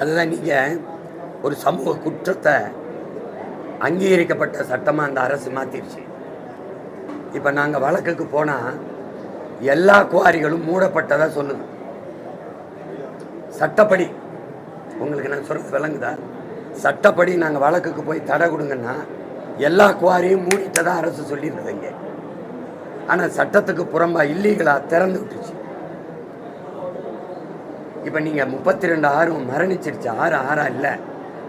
அதுதான் நீங்கள் ஒரு சமூக குற்றத்தை அங்கீகரிக்கப்பட்ட சட்டமாக அந்த அரசு மாற்றிருச்சு இப்போ நாங்கள் வழக்குக்கு போனால் எல்லா குவாரிகளும் மூடப்பட்டதாக சொல்லுது. சட்டப்படி உங்களுக்கு நான் சொல்கிறது விளங்குதா? சட்டப்படி நாங்கள் வழக்குக்கு போய் தடை கொடுங்கன்னா எல்லா குவாரியும் மூடிட்டதாக அரசு சொல்லியிருந்தது இங்கே. ஆனால் சட்டத்துக்கு புறம்பாக இல்லீகலாக திறந்து விட்டுச்சு. இப்போ நீங்கள் முப்பத்தி ரெண்டு ஆறும் மரணிச்சிருச்சு. ஆறு ஆறாக இல்லை.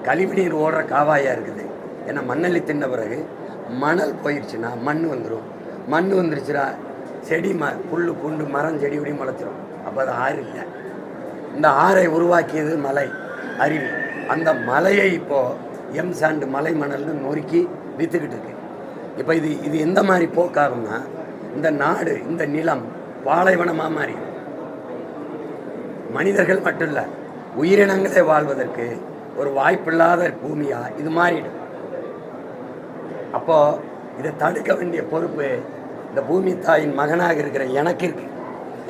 கழிவு நீர் ஓடுற காவாயாக இருக்குது. ஏன்னா மண்ணள்ளி தின்ன பிறகு மணல் போயிடுச்சுன்னா மண் வந்துடும் மண் வந்துருச்சுன்னா செடி ம புல் புண்டு மரம் செடி இப்படி முளைச்சிரும். அப்போ அது ஆறு இல்லை. இந்த ஆறை உருவாக்கியது மலை அருவி. அந்த மலையை இப்போது எம் சாண்டு மலை மணல்னு நொறுக்கி விற்றுக்கிட்டு இருக்கு. இப்போ இது இது எந்த மாதிரி போக்காகும்னா இந்த நாடு இந்த நிலம் பாலைவனமாக மாறிடும் மனிதர்கள் மட்டும் இல்லை உயிரினங்களே வாழ்வதற்கு ஒரு வாய்ப்பில்லாத பூமியா இது மாறிடும். அப்போ இதை தடுக்க வேண்டிய பொறுப்பு இந்த பூமி தாயின் மகனாக இருக்கிற எனக்கு இருக்கு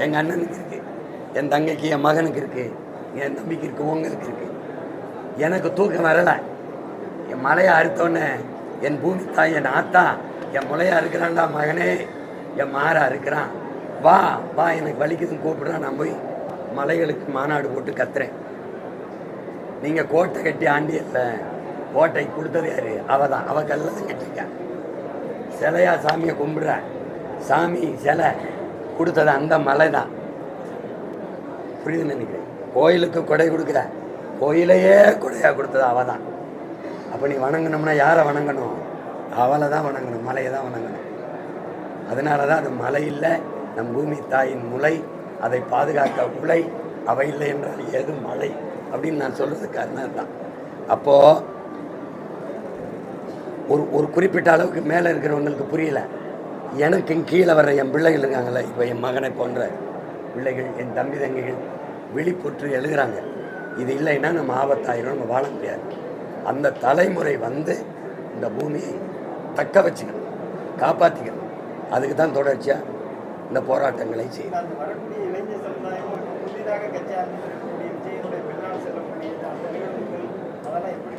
எங்கள் அண்ணனுக்கு இருக்கு என் தங்கைக்கு என் மகனுக்கு இருக்கு என் தம்பிக்கு இருக்கு உங்களுக்கு இருக்கு. எனக்கு தூக்கம் வரலை. என் மலையை அறுத்தோன்னே என் பூமி தாய் என் ஆத்தா என் முளையா இருக்கிறான்டா மகனே என் மாறா இருக்கிறான். வா வா எனக்கு வலிக்குதுன்னு கூப்பிடுறான் நான் போய் மலைகளுக்கு மாநாடு போட்டு கத்துறேன். நீங்கள் கோட்டை கட்டி ஆண்டியல்ல கோட்டை கொடுத்தது யாரு? அவ தான் அவ கல்ல தான் கட்டிருக்கா. சிலையா சாமியை கும்பிடுற. சாமி சிலை கொடுத்தது அந்த மலை தான் புரியுதுன்னு நினைக்கிறேன். கோயிலுக்கு கொடை கொடுக்குற. கோயிலையே கொடையாக கொடுத்தது அவ தான் அப்போ நீ வணங்கணும்னா யாரை வணங்கணும்? அவளை தான் வணங்கணும் மலையை தான் வணங்கணும். அதனால தான் அது மலை இல்லை நம் பூமி தாயின் முளை அதை பாதுகாக்க உலை அவை இல்லை என்றால் ஏது மழை அப்படின்னு நான் சொல்கிறதுக்கு காரணம் தான். அப்போது ஒரு ஒரு குறிப்பிட்ட அளவுக்கு மேலே இருக்கிறவங்களுக்கு புரியல. எனக்கு கீழே வர என் பிள்ளைகள் இருக்காங்களே இப்போ என் மகனை போன்ற பிள்ளைகள் என் தம்பி தங்கைகள் விழிப்புற்று எழுகிறாங்க இது இல்லைன்னா நம்ம ஆபத்தாயிரும் நம்ம வாழ முடியாது. அந்த தலைமுறை வந்து இந்த பூமியை தக்க வச்சுக்கணும் காப்பாற்றிக்கணும் அதுக்கு தான் தொடர்ச்சியாக இந்த போராட்டங்களை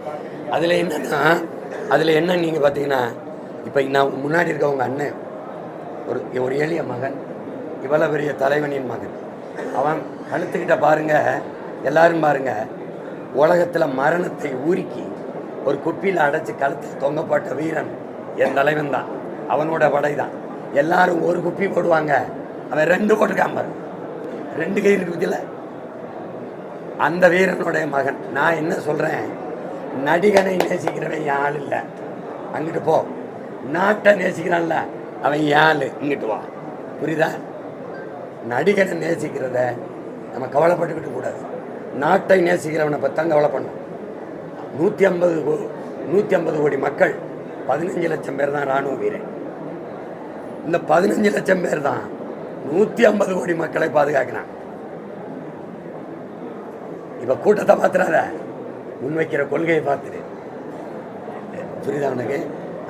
பார்க்குறீங்க? அதில் என்னன்னா அதில் என்ன நீங்கள் பார்த்தீங்கன்னா இப்போ நான் முன்னாடி இருக்கவங்க அண்ணன் ஒரு ஒரு எளிய மகன் இவ்வளோ பெரிய தலைவனின் மகன். அவன் கழுத்துக்கிட்ட பாருங்க எல்லாரும் பாருங்க உலகத்தில் மரணத்தை ஊருக்கி ஒரு குப்பியில் அடைச்சி கழுத்தில் தொங்கப்பட்ட வீரன் என் தலைவன் தான் அவனோட படை தான் எல்லாரும் ஒரு குப்பி போடுவாங்க. அவன் ரெண்டு போட்டுக்காம பாரு. ரெண்டு கை இருக்கு அந்த வீரனுடைய மகன். நான் என்ன சொல்கிறேன் நடிகனை நேசிக்கிறவன் யாள் இல்லை. அங்கிட்டு போ. நாட்டை நேசிக்கிறான்ல அவன் யாழ் இங்கிட்டு வா. புரியுதா? நடிகனை நேசிக்கிறத நம்ம கவலைப்பட்டுக்கிட்டு கூடாது. நாட்டை நேசிக்கிறவனை பற்றி தான் பண்ணும் நூற்றி ஐம்பது நூற்றி ஐம்பது கோடி மக்கள் பதினஞ்சு லட்சம் பேர் தான் இராணுவ வீரன் இந்த பதினஞ்சு லட்சம் பேர் தான். நூற்றி ஐம்பது கோடி மக்களை பாதுகாக்கிறான் இப்போ கூட்டத்தை பார்த்துறாத. முன்வைக்கிற கொள்கையை பார்த்துரு புரியுதா உனக்கு?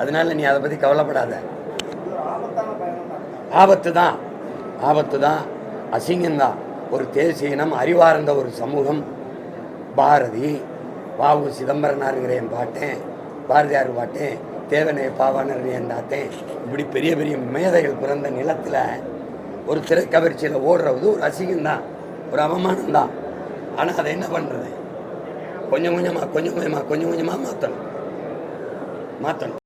அதனால நீ அதை பற்றி கவலைப்படாத. ஆபத்து தான். ஆபத்து தான். அசிங்கம்தான். ஒரு தேசிய இனம் அறிவார்ந்த ஒரு சமூகம். பாரதி வாவு சிதம்பரனாருங்கிற என் பாட்டேன். பாரதியார் பாட்டேன். தேவனை பாவாணர் என் இப்படி பெரிய பெரிய மேதைகள் பிறந்த நிலத்தில் ஒரு திரைக்கவர்ச்சியில் ஓடுறது ஒரு அசிங்கம்தான் ஒரு அவமானம் தான் ஆனால் அதை என்ன பண்ணுறது கொஞ்சம் கொஞ்சமாக கொஞ்சம் கொஞ்சமாக கொஞ்சம் கொஞ்சமாக மாற்றணும் மாற்றணும்